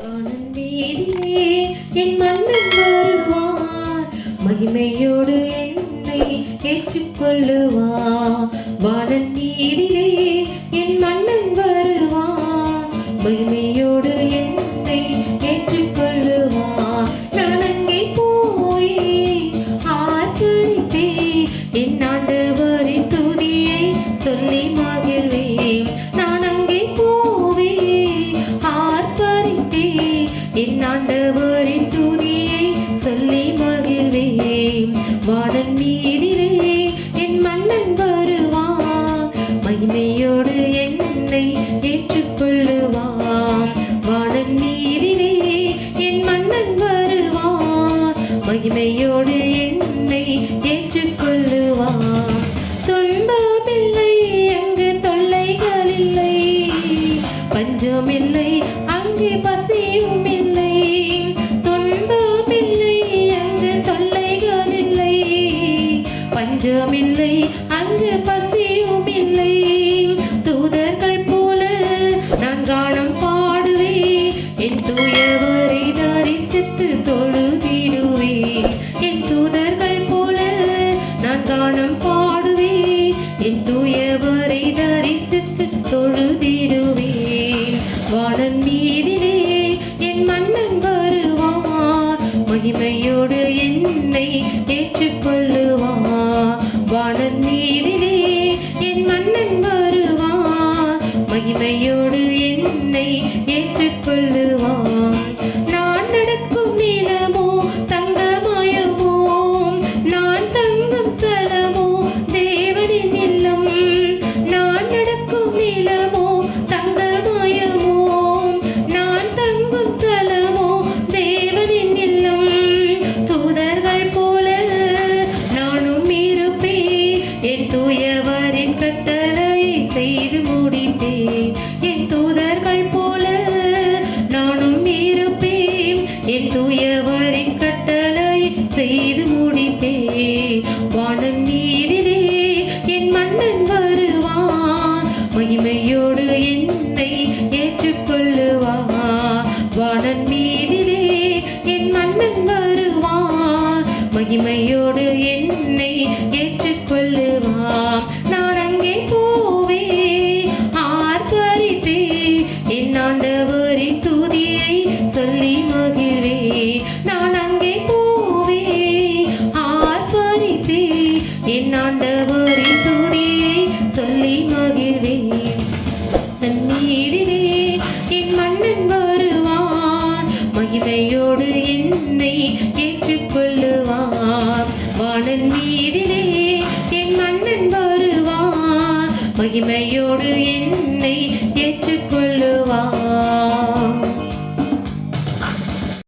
ஆனந்தீரிலே என் மன்னன் வருவார். மகிமையோடு என்னை ஏற்றுக்கொள்ளுவார். என்னாண்டவரின் துதியை சொல்லி மகிழ்வேன். வானன் மீதிலே என் மன்னன் வருவான். மகிமையோடு என்னை ஏற்றுக்கொள்ளுவான். வானன் மீதிலே என் மன்னன் வருவான். மகிமையோடு என்னை ஏற்றுக்கொள்ளுவான் இல்லை அங்கு பசியும் இல்லை. தூதர்கள் போல நான் கானம் பாடுவே என் தூயவரை தரிசித்து தொழுதிடுவே என் தூதர்கள் போல நான் கானம் பாடுவே என் தூயவரை தரிசித்து தொழுதிடுவே வானன் மீதிலே என் மன்னன் வருவான். மகிமையும் மகிமையோடு என்னை தூயவரின் கட்டளை செய்து முடித்தே. வானம் நீரிலே என் மன்னன் வருவான். மகிமையோடு என்னை ஏற்றுக்கொள்ளுவான் வானம் நீரிலே என் மன்னன் வருவான். மகிமையோடு என்னை சொல்லி நான் அங்கே போவே ஆர்ப்பரிப்பே என் ஆண்டவரின்